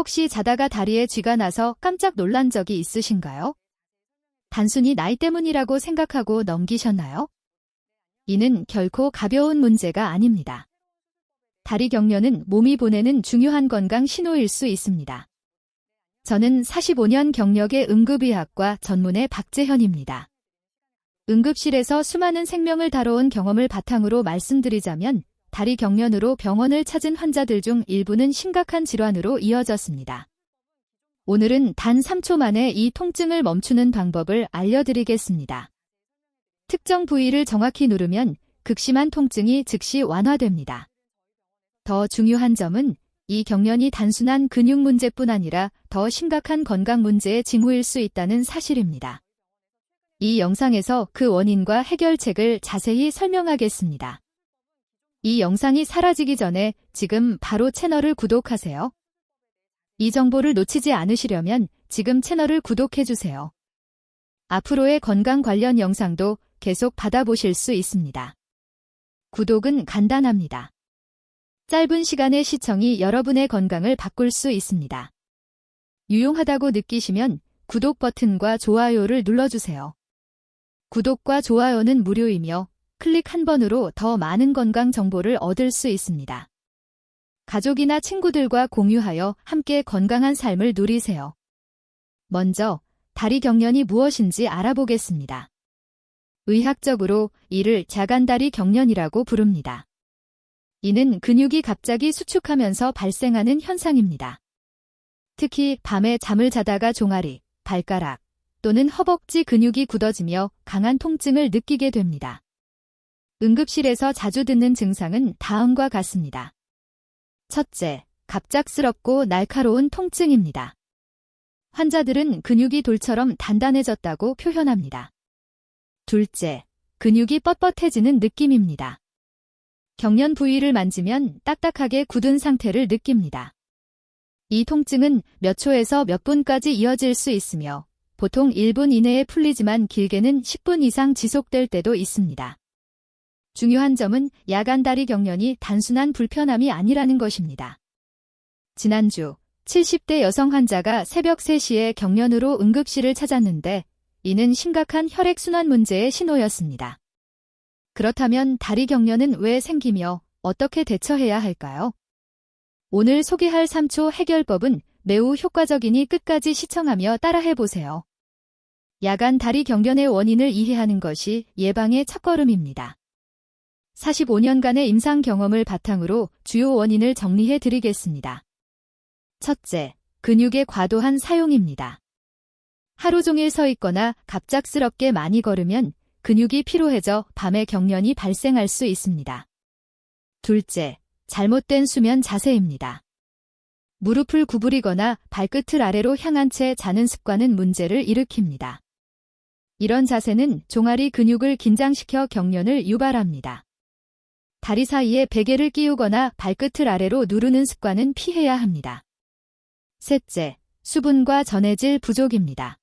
혹시 자다가 다리에 쥐가 나서 깜짝 놀란 적이 있으신가요? 단순히 나이 때문이라고 생각하고 넘기셨나요? 이는 결코 가벼운 문제가 아닙니다. 다리 경련은 몸이 보내는 중요한 건강 신호일 수 있습니다. 저는 45년 경력의 응급의학과 전문의 박재현입니다. 응급실에서 수많은 생명을 다뤄온 경험을 바탕으로 말씀드리자면 다리 경련으로 병원을 찾은 환자들 중 일부는 심각한 질환으로 이어졌습니다. 오늘은 단 3초 만에 이 통증을 멈추는 방법을 알려드리겠습니다. 특정 부위를 정확히 누르면 극심한 통증이 즉시 완화됩니다. 더 중요한 점은 이 경련이 단순한 근육 문제뿐 아니라 더 심각한 건강 문제의 징후일 수 있다는 사실입니다. 이 영상에서 그 원인과 해결책을 자세히 설명하겠습니다. 이 영상이 사라지기 전에 지금 바로 채널을 구독하세요. 이 정보를 놓치지 않으시려면 지금 채널을 구독해주세요. 앞으로의 건강 관련 영상도 계속 받아보실 수 있습니다. 구독은 간단합니다. 짧은 시간의 시청이 여러분의 건강을 바꿀 수 있습니다. 유용하다고 느끼시면 구독 버튼과 좋아요를 눌러주세요. 구독과 좋아요는 무료이며 클릭 한 번으로 더 많은 건강 정보를 얻을 수 있습니다. 가족이나 친구들과 공유하여 함께 건강한 삶을 누리세요. 먼저 다리 경련이 무엇인지 알아보겠습니다. 의학적으로 이를 자간다리 경련이라고 부릅니다. 이는 근육이 갑자기 수축하면서 발생하는 현상입니다. 특히 밤에 잠을 자다가 종아리, 발가락 또는 허벅지 근육이 굳어지며 강한 통증을 느끼게 됩니다. 응급실에서 자주 듣는 증상은 다음과 같습니다. 첫째, 갑작스럽고 날카로운 통증입니다. 환자들은 근육이 돌처럼 단단해졌다고 표현합니다. 둘째, 근육이 뻣뻣해지는 느낌입니다. 경련 부위를 만지면 딱딱하게 굳은 상태를 느낍니다. 이 통증은 몇 초에서 몇 분까지 이어질 수 있으며 보통 1분 이내에 풀리지만 길게는 10분 이상 지속될 때도 있습니다. 중요한 점은 야간 다리 경련이 단순한 불편함이 아니라는 것입니다. 지난주 70대 여성 환자가 새벽 3시에 경련으로 응급실을 찾았는데 이는 심각한 혈액순환 문제의 신호였습니다. 그렇다면 다리 경련은 왜 생기며 어떻게 대처해야 할까요? 오늘 소개할 3초 해결법은 매우 효과적이니 끝까지 시청하며 따라해보세요. 야간 다리 경련의 원인을 이해하는 것이 예방의 첫걸음입니다. 45년간의 임상 경험을 바탕으로 주요 원인을 정리해 드리겠습니다. 첫째, 근육의 과도한 사용입니다. 하루 종일 서 있거나 갑작스럽게 많이 걸으면 근육이 피로해져 밤에 경련이 발생할 수 있습니다. 둘째, 잘못된 수면 자세입니다. 무릎을 구부리거나 발끝을 아래로 향한 채 자는 습관은 문제를 일으킵니다. 이런 자세는 종아리 근육을 긴장시켜 경련을 유발합니다. 다리 사이에 베개를 끼우거나 발끝을 아래로 누르는 습관은 피해야 합니다. 셋째, 수분과 전해질 부족입니다.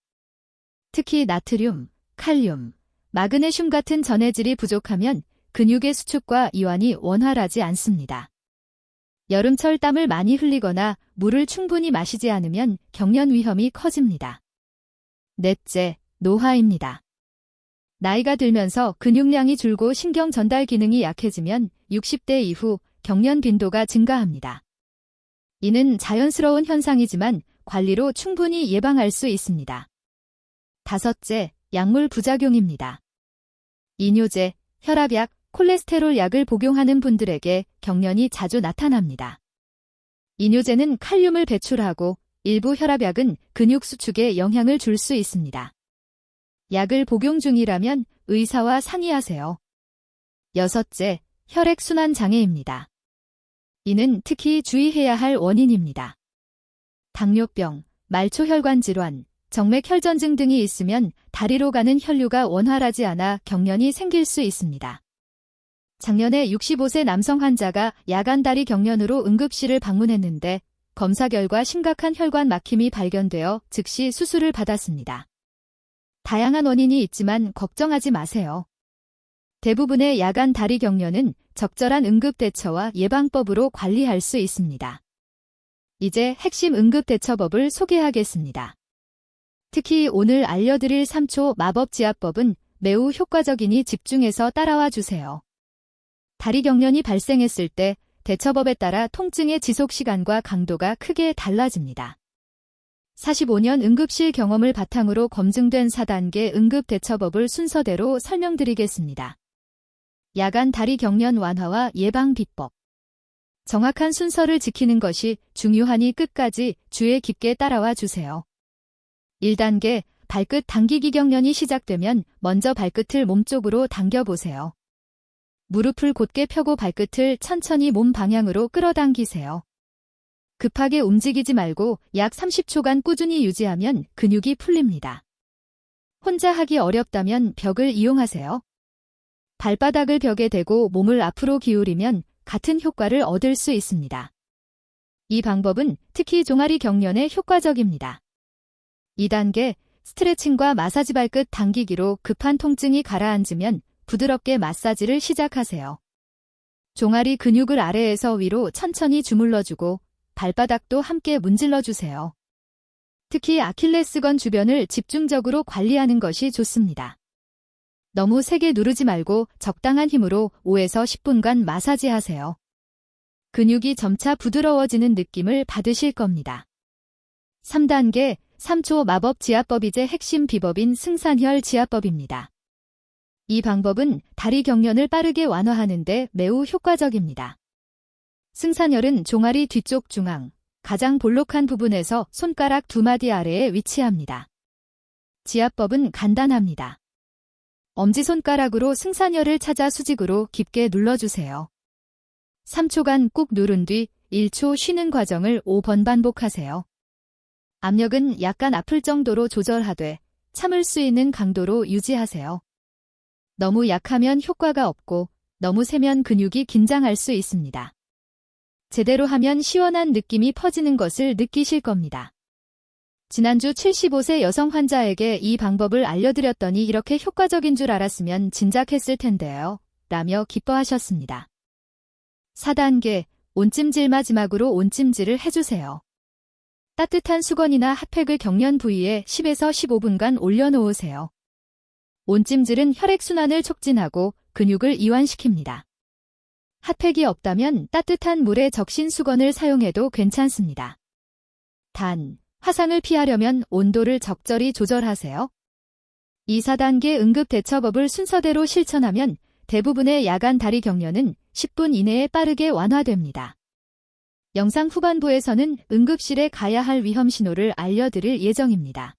특히 나트륨, 칼륨, 마그네슘 같은 전해질이 부족하면 근육의 수축과 이완이 원활하지 않습니다. 여름철 땀을 많이 흘리거나 물을 충분히 마시지 않으면 경련 위험이 커집니다. 넷째, 노화입니다. 나이가 들면서 근육량이 줄고 신경 전달 기능이 약해지면 60대 이후 경련 빈도가 증가합니다. 이는 자연스러운 현상이지만 관리로 충분히 예방할 수 있습니다. 다섯째, 약물 부작용입니다. 이뇨제, 혈압약, 콜레스테롤 약을 복용하는 분들에게 경련이 자주 나타납니다. 이뇨제는 칼륨을 배출하고 일부 혈압약은 근육 수축에 영향을 줄 수 있습니다. 약을 복용 중이라면 의사와 상의하세요. 여섯째, 혈액순환 장애입니다. 이는 특히 주의해야 할 원인입니다. 당뇨병, 말초혈관 질환, 정맥혈전증 등이 있으면 다리로 가는 혈류가 원활하지 않아 경련이 생길 수 있습니다. 작년에 65세 남성 환자가 야간 다리 경련으로 응급실을 방문했는데 검사 결과 심각한 혈관 막힘이 발견되어 즉시 수술을 받았습니다. 다양한 원인이 있지만 걱정하지 마세요. 대부분의 야간 다리 경련은 적절한 응급 대처와 예방법으로 관리할 수 있습니다. 이제 핵심 응급대처법을 소개하겠습니다. 특히 오늘 알려드릴 3초 마법 지압법은 매우 효과적이니 집중해서 따라와 주세요. 다리 경련이 발생했을 때 대처법에 따라 통증의 지속 시간과 강도가 크게 달라집니다. 45년 응급실 경험을 바탕으로 검증된 4단계 응급대처법을 순서대로 설명드리겠습니다. 야간 다리 경련 완화와 예방 비법. 정확한 순서를 지키는 것이 중요하니 끝까지 주의 깊게 따라와 주세요. 1단계 발끝 당기기 경련이 시작되면 먼저 발끝을 몸쪽으로 당겨보세요. 무릎을 곧게 펴고 발끝을 천천히 몸 방향으로 끌어당기세요. 급하게 움직이지 말고 약 30초간 꾸준히 유지하면 근육이 풀립니다. 혼자 하기 어렵다면 벽을 이용하세요. 발바닥을 벽에 대고 몸을 앞으로 기울이면 같은 효과를 얻을 수 있습니다. 이 방법은 특히 종아리 경련에 효과적입니다. 2단계 스트레칭과 마사지 발끝 당기기로 급한 통증이 가라앉으면 부드럽게 마사지를 시작하세요. 종아리 근육을 아래에서 위로 천천히 주물러주고 발바닥도 함께 문질러 주세요. 특히 아킬레스건 주변을 집중적으로 관리하는 것이 좋습니다. 너무 세게 누르지 말고 적당한 힘으로 5에서 10분간 마사지 하세요. 근육이 점차 부드러워지는 느낌을 받으실 겁니다. 3단계 3초 마법 지압법이제 핵심 비법인 승산혈 지압법입니다. 이 방법은 다리 경련을 빠르게 완화하는데 매우 효과적입니다. 승산혈은 종아리 뒤쪽 중앙, 가장 볼록한 부분에서 손가락 두 마디 아래에 위치합니다. 지압법은 간단합니다. 엄지손가락으로 승산혈을 찾아 수직으로 깊게 눌러주세요. 3초간 꾹 누른 뒤 1초 쉬는 과정을 5번 반복하세요. 압력은 약간 아플 정도로 조절하되 참을 수 있는 강도로 유지하세요. 너무 약하면 효과가 없고 너무 세면 근육이 긴장할 수 있습니다. 제대로 하면 시원한 느낌이 퍼지는 것을 느끼실 겁니다. 지난주 75세 여성 환자에게 이 방법을 알려드렸더니 이렇게 효과적인 줄 알았으면 진작했을 텐데요. 라며 기뻐하셨습니다. 4단계 온찜질 마지막으로 온찜질을 해주세요. 따뜻한 수건이나 핫팩을 경련 부위에 10에서 15분간 올려놓으세요. 온찜질은 혈액순환을 촉진하고 근육을 이완시킵니다. 핫팩이 없다면 따뜻한 물에 적신 수건을 사용해도 괜찮습니다. 단, 화상을 피하려면 온도를 적절히 조절하세요. 이 4단계 응급대처법을 순서대로 실천하면 대부분의 야간 다리 경련은 10분 이내에 빠르게 완화됩니다. 영상 후반부에서는 응급실에 가야 할 위험 신호를 알려드릴 예정입니다.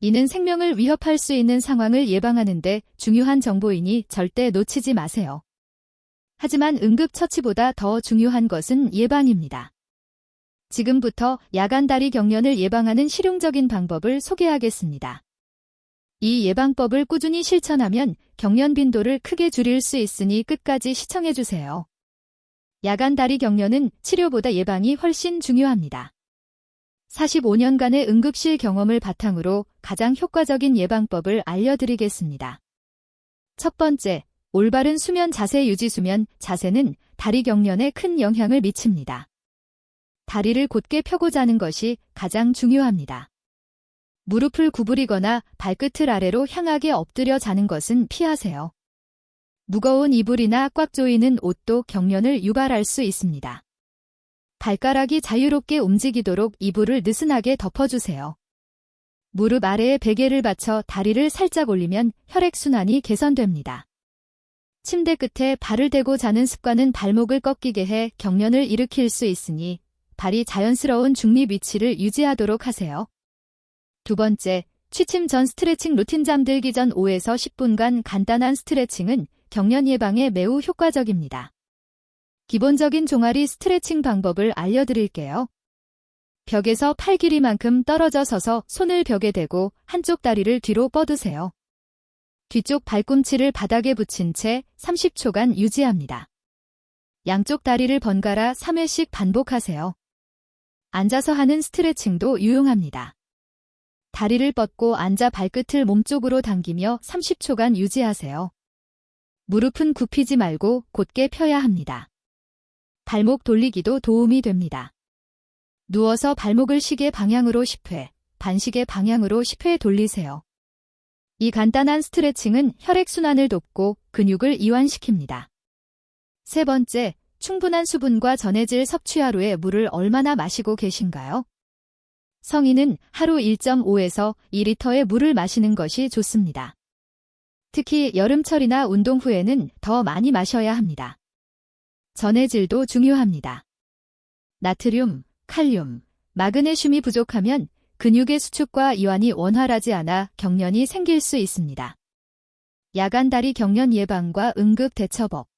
이는 생명을 위협할 수 있는 상황을 예방하는데 중요한 정보이니 절대 놓치지 마세요. 하지만 응급처치보다 더 중요한 것은 예방입니다. 지금부터 야간 다리 경련을 예방하는 실용적인 방법을 소개하겠습니다. 이 예방법을 꾸준히 실천하면 경련 빈도를 크게 줄일 수 있으니 끝까지 시청해주세요. 야간 다리 경련은 치료보다 예방이 훨씬 중요합니다. 45년간의 응급실 경험을 바탕으로 가장 효과적인 예방법을 알려드리겠습니다. 첫 번째, 올바른 수면 자세 유지 수면 자세는 다리 경련에 큰 영향을 미칩니다. 다리를 곧게 펴고 자는 것이 가장 중요합니다. 무릎을 구부리거나 발끝을 아래로 향하게 엎드려 자는 것은 피하세요. 무거운 이불이나 꽉 조이는 옷도 경련을 유발할 수 있습니다. 발가락이 자유롭게 움직이도록 이불을 느슨하게 덮어주세요. 무릎 아래에 베개를 받쳐 다리를 살짝 올리면 혈액순환이 개선됩니다. 침대 끝에 발을 대고 자는 습관은 발목을 꺾이게 해 경련을 일으킬 수 있으니 발이 자연스러운 중립 위치를 유지하도록 하세요. 두 번째, 취침 전 스트레칭 루틴 잠들기 전 5에서 10분간 간단한 스트레칭은 경련 예방에 매우 효과적입니다. 기본적인 종아리 스트레칭 방법을 알려드릴게요. 벽에서 팔 길이만큼 떨어져 서서 손을 벽에 대고 한쪽 다리를 뒤로 뻗으세요. 뒤쪽 발꿈치를 바닥에 붙인 채 30초간 유지합니다. 양쪽 다리를 번갈아 3회씩 반복하세요. 앉아서 하는 스트레칭도 유용합니다. 다리를 뻗고 앉아 발끝을 몸쪽으로 당기며 30초간 유지하세요. 무릎은 굽히지 말고 곧게 펴야 합니다. 발목 돌리기도 도움이 됩니다. 누워서 발목을 시계 방향으로 10회, 반시계 방향으로 10회 돌리세요. 이 간단한 스트레칭은 혈액순환을 돕고 근육을 이완시킵니다. 세 번째, 충분한 수분과 전해질 섭취 하루에 물을 얼마나 마시고 계신가요? 성인은 하루 1.5에서 2리터의 물을 마시는 것이 좋습니다. 특히 여름철이나 운동 후에는 더 많이 마셔야 합니다. 전해질도 중요합니다. 나트륨, 칼륨, 마그네슘이 부족하면 근육의 수축과 이완이 원활하지 않아 경련이 생길 수 있습니다. 야간 다리 경련 예방과 응급 대처법.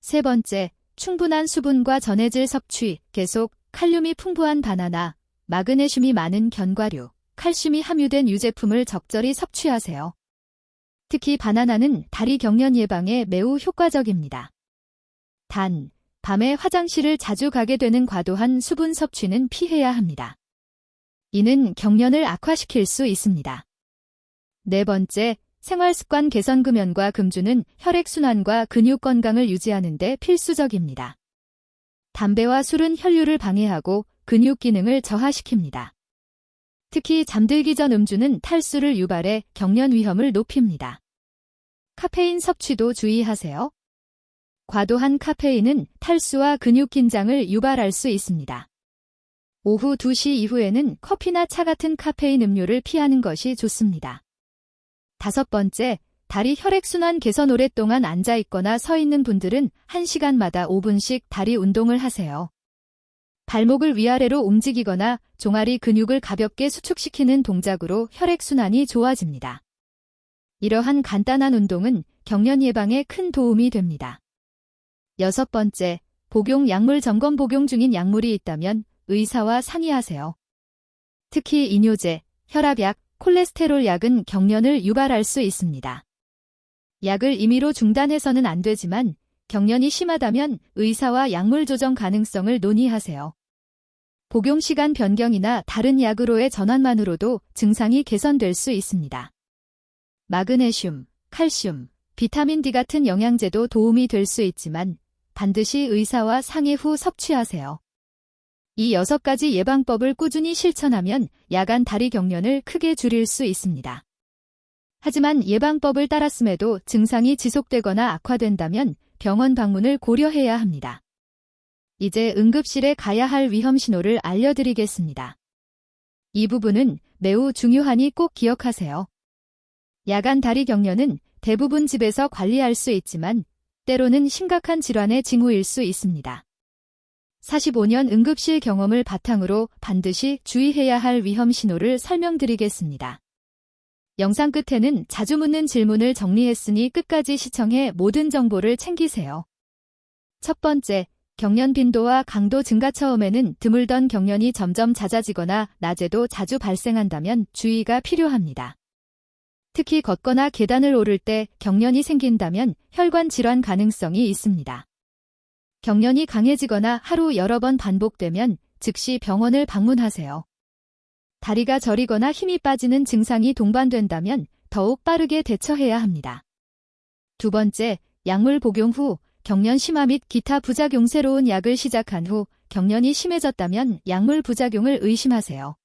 세 번째, 충분한 수분과 전해질 섭취, 계속 칼륨이 풍부한 바나나, 마그네슘이 많은 견과류, 칼슘이 함유된 유제품을 적절히 섭취하세요. 특히 바나나는 다리 경련 예방에 매우 효과적입니다. 단, 밤에 화장실을 자주 가게 되는 과도한 수분 섭취는 피해야 합니다. 이는 경련을 악화시킬 수 있습니다. 네 번째, 생활습관 개선 금연과 금주는 혈액순환과 근육 건강을 유지하는 데 필수적입니다. 담배와 술은 혈류를 방해하고 근육 기능을 저하시킵니다. 특히 잠들기 전 음주는 탈수를 유발해 경련 위험을 높입니다. 카페인 섭취도 주의하세요. 과도한 카페인은 탈수와 근육 긴장을 유발할 수 있습니다. 오후 2시 이후에는 커피나 차 같은 카페인 음료를 피하는 것이 좋습니다. 다섯 번째, 다리 혈액순환 개선 오랫동안 앉아 있거나 서 있는 분들은 1시간마다 5분씩 다리 운동을 하세요. 발목을 위아래로 움직이거나 종아리 근육을 가볍게 수축시키는 동작으로 혈액순환이 좋아집니다. 이러한 간단한 운동은 경련 예방에 큰 도움이 됩니다. 여섯 번째, 복용 약물 점검 복용 중인 약물이 있다면 의사와 상의하세요. 특히 이뇨제, 혈압약, 콜레스테롤 약은 경련을 유발할 수 있습니다. 약을 임의로 중단해서는 안 되지만 경련이 심하다면 의사와 약물 조정 가능성을 논의하세요. 복용 시간 변경이나 다른 약으로의 전환만으로도 증상이 개선될 수 있습니다. 마그네슘, 칼슘, 비타민 D 같은 영양제도 도움이 될 수 있지만 반드시 의사와 상의 후 섭취하세요. 이 여섯 가지 예방법을 꾸준히 실천하면 야간 다리 경련을 크게 줄일 수 있습니다. 하지만 예방법을 따랐음에도 증상이 지속되거나 악화된다면 병원 방문을 고려해야 합니다. 이제 응급실에 가야 할 위험 신호를 알려드리겠습니다. 이 부분은 매우 중요하니 꼭 기억하세요. 야간 다리 경련은 대부분 집에서 관리할 수 있지만 때로는 심각한 질환의 징후일 수 있습니다. 45년 응급실 경험을 바탕으로 반드시 주의해야 할 위험 신호를 설명드리겠습니다. 영상 끝에는 자주 묻는 질문을 정리했으니 끝까지 시청해 모든 정보를 챙기세요. 첫 번째, 경련 빈도와 강도 증가 처음에는 드물던 경련이 점점 잦아지거나 낮에도 자주 발생한다면 주의가 필요합니다. 특히 걷거나 계단을 오를 때 경련이 생긴다면 혈관 질환 가능성이 있습니다. 경련이 강해지거나 하루 여러 번 반복되면 즉시 병원을 방문하세요. 다리가 저리거나 힘이 빠지는 증상이 동반된다면 더욱 빠르게 대처해야 합니다. 두 번째, 약물 복용 후 경련 심화 및 기타 부작용 새로운 약을 시작한 후 경련이 심해졌다면 약물 부작용을 의심하세요.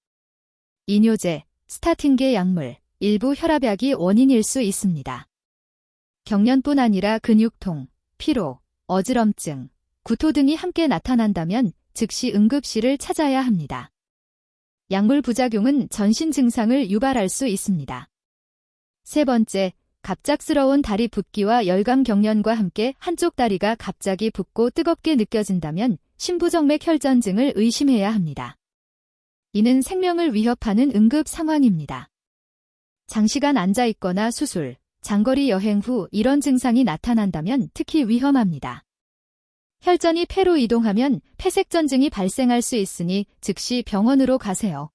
이뇨제, 스타틴계 약물, 일부 혈압약이 원인일 수 있습니다. 경련뿐 아니라 근육통, 피로, 어지럼증, 구토 등이 함께 나타난다면 즉시 응급실을 찾아야 합니다. 약물 부작용은 전신 증상을 유발할 수 있습니다. 세 번째, 갑작스러운 다리 붓기와 열감 경련과 함께 한쪽 다리가 갑자기 붓고 뜨겁게 느껴진다면 심부정맥 혈전증을 의심해야 합니다. 이는 생명을 위협하는 응급 상황입니다. 장시간 앉아 있거나 수술, 장거리 여행 후 이런 증상이 나타난다면 특히 위험합니다. 혈전이 폐로 이동하면 폐색전증이 발생할 수 있으니 즉시 병원으로 가세요.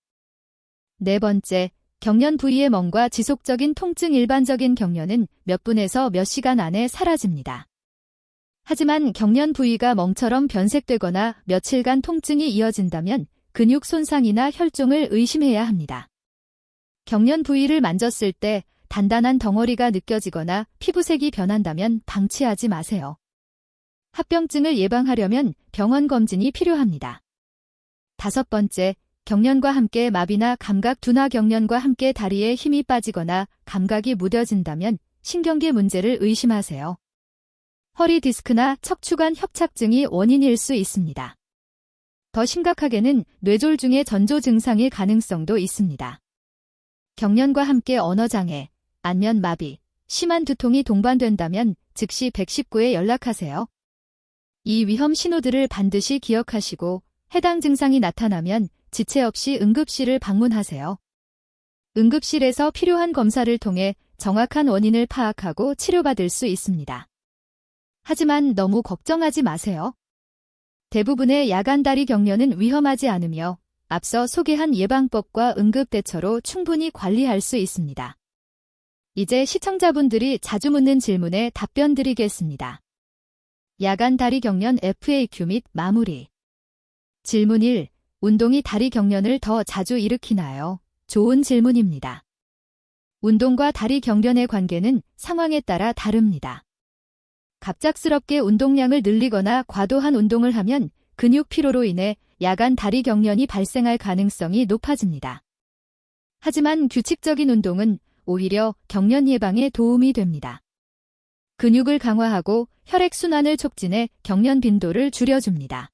네 번째, 경련 부위의 멍과 지속적인 통증 일반적인 경련은 몇 분에서 몇 시간 안에 사라집니다. 하지만 경련 부위가 멍처럼 변색되거나 며칠간 통증이 이어진다면 근육 손상이나 혈종을 의심해야 합니다. 경련 부위를 만졌을 때 단단한 덩어리가 느껴지거나 피부색이 변한다면 방치하지 마세요. 합병증을 예방하려면 병원 검진이 필요합니다. 다섯 번째, 경련과 함께 마비나 감각 둔화 경련과 함께 다리에 힘이 빠지거나 감각이 무뎌진다면 신경계 문제를 의심하세요. 허리 디스크나 척추관 협착증이 원인일 수 있습니다. 더 심각하게는 뇌졸중의 전조 증상일 가능성도 있습니다. 경련과 함께 언어장애, 안면 마비, 심한 두통이 동반된다면 즉시 119에 연락하세요. 이 위험 신호들을 반드시 기억하시고 해당 증상이 나타나면 지체 없이 응급실을 방문하세요. 응급실에서 필요한 검사를 통해 정확한 원인을 파악하고 치료받을 수 있습니다. 하지만 너무 걱정하지 마세요. 대부분의 야간다리 경련은 위험하지 않으며 앞서 소개한 예방법과 응급대처로 충분히 관리할 수 있습니다. 이제 시청자분들이 자주 묻는 질문에 답변 드리겠습니다. 야간 다리 경련 FAQ 및 마무리. 질문 1. 운동이 다리 경련을 더 자주 일으키나요? 좋은 질문입니다. 운동과 다리 경련의 관계는 상황에 따라 다릅니다. 갑작스럽게 운동량을 늘리거나 과도한 운동을 하면 근육 피로로 인해 야간 다리 경련이 발생할 가능성이 높아집니다. 하지만 규칙적인 운동은 오히려 경련 예방에 도움이 됩니다. 근육을 강화하고 혈액순환을 촉진해 경련 빈도를 줄여줍니다.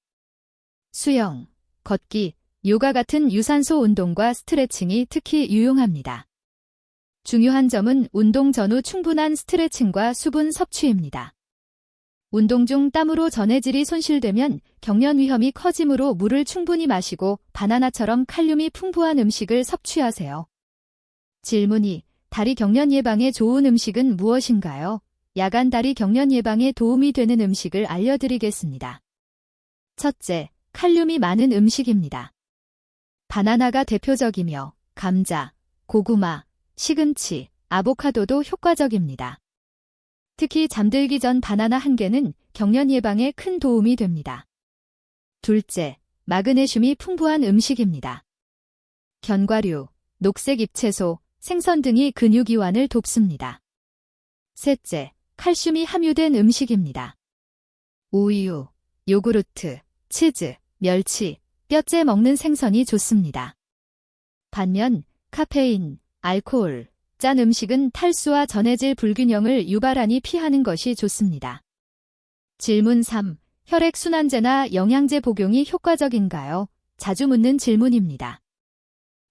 수영, 걷기, 요가 같은 유산소 운동과 스트레칭이 특히 유용합니다. 중요한 점은 운동 전후 충분한 스트레칭과 수분 섭취입니다. 운동 중 땀으로 전해질이 손실되면 경련 위험이 커지므로 물을 충분히 마시고 바나나처럼 칼륨이 풍부한 음식을 섭취하세요. 질문 2. 다리 경련 예방에 좋은 음식은 무엇인가요? 야간 다리 경련 예방에 도움이 되는 음식을 알려드리겠습니다. 첫째, 칼륨이 많은 음식입니다. 바나나가 대표적이며 감자, 고구마, 시금치, 아보카도도 효과적입니다. 특히 잠들기 전 바나나 한 개는 경련 예방에 큰 도움이 됩니다. 둘째, 마그네슘이 풍부한 음식입니다. 견과류, 녹색 잎채소, 생선 등이 근육 이완을 돕습니다. 셋째, 칼슘이 함유된 음식입니다. 우유, 요구르트, 치즈, 멸치, 뼈째 먹는 생선이 좋습니다. 반면 카페인, 알코올, 짠 음식은 탈수와 전해질 불균형을 유발하니 피하는 것이 좋습니다. 질문 3. 혈액순환제나 영양제 복용이 효과적인가요? 자주 묻는 질문입니다.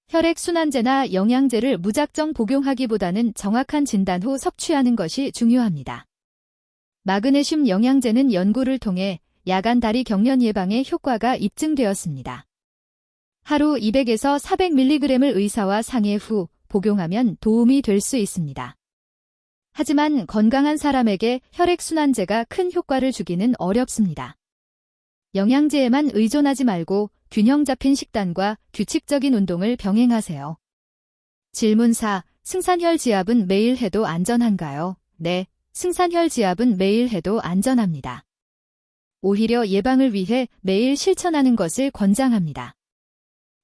혈액순환제나 영양제를 무작정 복용하기보다는 정확한 진단 후 섭취하는 것이 중요합니다. 마그네슘 영양제는 연구를 통해 야간 다리 경련 예방에 효과가 입증되었습니다. 하루 200에서 400mg을 의사와 상의 후 복용하면 도움이 될 수 있습니다. 하지만 건강한 사람에게 혈액순환제가 큰 효과를 주기는 어렵습니다. 영양제에만 의존하지 말고 균형 잡힌 식단과 규칙적인 운동을 병행하세요. 질문 4. 승산혈 지압은 매일 해도 안전한가요? 네, 승산혈 지압은 매일 해도 안전합니다. 오히려 예방을 위해 매일 실천하는 것을 권장합니다.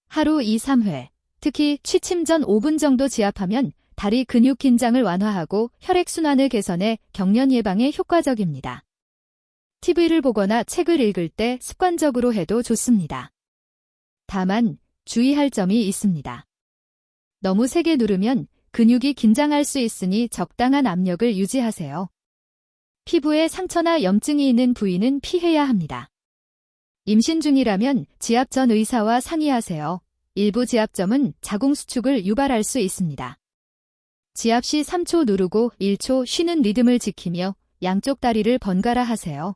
하루 2, 3회, 특히 취침 전 5분 정도 지압하면 다리 근육 긴장을 완화하고 혈액순환을 개선해 경련 예방에 효과적입니다. TV를 보거나 책을 읽을 때 습관적으로 해도 좋습니다. 다만 주의할 점이 있습니다. 너무 세게 누르면 근육이 긴장할 수 있으니 적당한 압력을 유지하세요. 피부에 상처나 염증이 있는 부위는 피해야 합니다. 임신 중이라면 지압 전 의사와 상의하세요. 일부 지압점은 자궁 수축을 유발할 수 있습니다. 지압 시 3초 누르고 1초 쉬는 리듬을 지키며 양쪽 다리를 번갈아 하세요.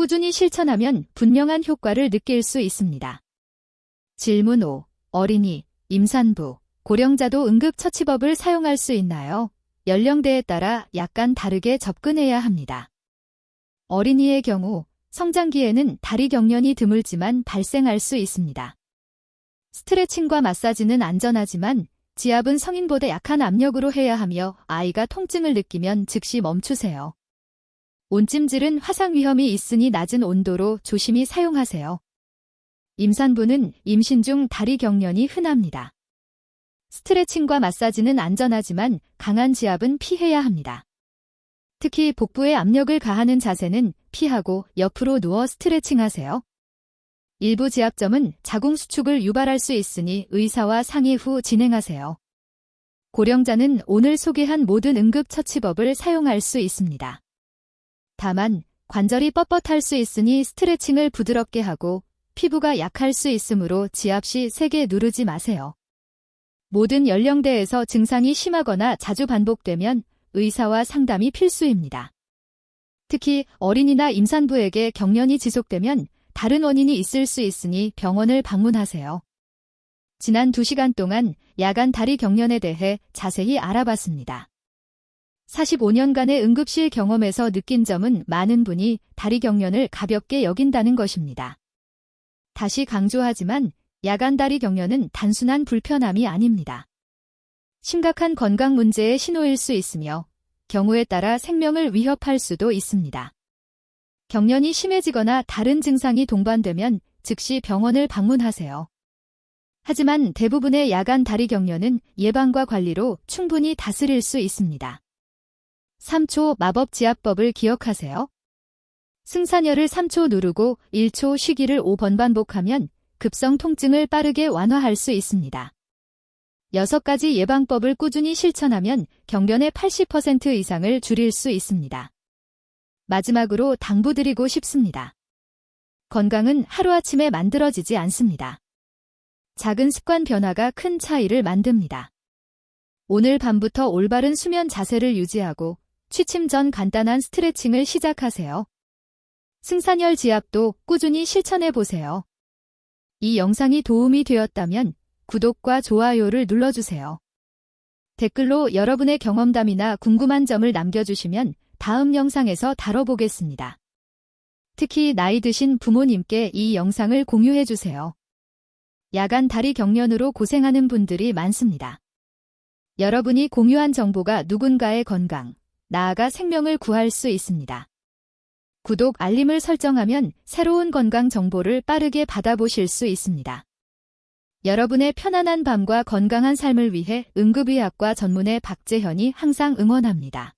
꾸준히 실천하면 분명한 효과를 느낄 수 있습니다. 질문 5. 어린이, 임산부, 고령자도 응급처치법을 사용할 수 있나요? 연령대에 따라 약간 다르게 접근해야 합니다. 어린이의 경우 성장기에는 다리 경련이 드물지만 발생할 수 있습니다. 스트레칭과 마사지는 안전하지만 지압은 성인보다 약한 압력으로 해야 하며 아이가 통증을 느끼면 즉시 멈추세요. 온찜질은 화상 위험이 있으니 낮은 온도로 조심히 사용하세요. 임산부는 임신 중 다리 경련이 흔합니다. 스트레칭과 마사지는 안전하지만 강한 지압은 피해야 합니다. 특히 복부에 압력을 가하는 자세는 피하고 옆으로 누워 스트레칭 하세요. 일부 지압점은 자궁 수축을 유발할 수 있으니 의사와 상의 후 진행하세요. 고령자는 오늘 소개한 모든 응급처치법을 사용할 수 있습니다. 다만 관절이 뻣뻣할 수 있으니 스트레칭을 부드럽게 하고 피부가 약할 수 있으므로 지압 시 세게 누르지 마세요. 모든 연령대에서 증상이 심하거나 자주 반복되면 의사와 상담이 필수입니다. 특히 어린이나 임산부에게 경련이 지속되면 다른 원인이 있을 수 있으니 병원을 방문하세요. 지난 2시간 동안 야간 다리 경련에 대해 자세히 알아봤습니다. 45년간의 응급실 경험에서 느낀 점은 많은 분이 다리 경련을 가볍게 여긴다는 것입니다. 다시 강조하지만 야간 다리 경련은 단순한 불편함이 아닙니다. 심각한 건강 문제의 신호일 수 있으며 경우에 따라 생명을 위협할 수도 있습니다. 경련이 심해지거나 다른 증상이 동반되면 즉시 병원을 방문하세요. 하지만 대부분의 야간 다리 경련은 예방과 관리로 충분히 다스릴 수 있습니다. 3초 마법 지압법을 기억하세요. 승산열을 3초 누르고 1초 쉬기를 5번 반복하면 급성 통증을 빠르게 완화할 수 있습니다. 6가지 예방법을 꾸준히 실천하면 경련의 80% 이상을 줄일 수 있습니다. 마지막으로 당부드리고 싶습니다. 건강은 하루아침에 만들어지지 않습니다. 작은 습관 변화가 큰 차이를 만듭니다. 오늘 밤부터 올바른 수면 자세를 유지하고 취침 전 간단한 스트레칭을 시작하세요. 승산열 지압도 꾸준히 실천해 보세요. 이 영상이 도움이 되었다면 구독과 좋아요를 눌러주세요. 댓글로 여러분의 경험담이나 궁금한 점을 남겨주시면 다음 영상에서 다뤄보겠습니다. 특히 나이 드신 부모님께 이 영상을 공유해주세요. 야간 다리 경련으로 고생하는 분들이 많습니다. 여러분이 공유한 정보가 누군가의 건강, 나아가 생명을 구할 수 있습니다. 구독, 알림을 설정하면 새로운 건강 정보를 빠르게 받아보실 수 있습니다. 여러분의 편안한 밤과 건강한 삶을 위해 응급의학과 전문의 박재현이 항상 응원합니다.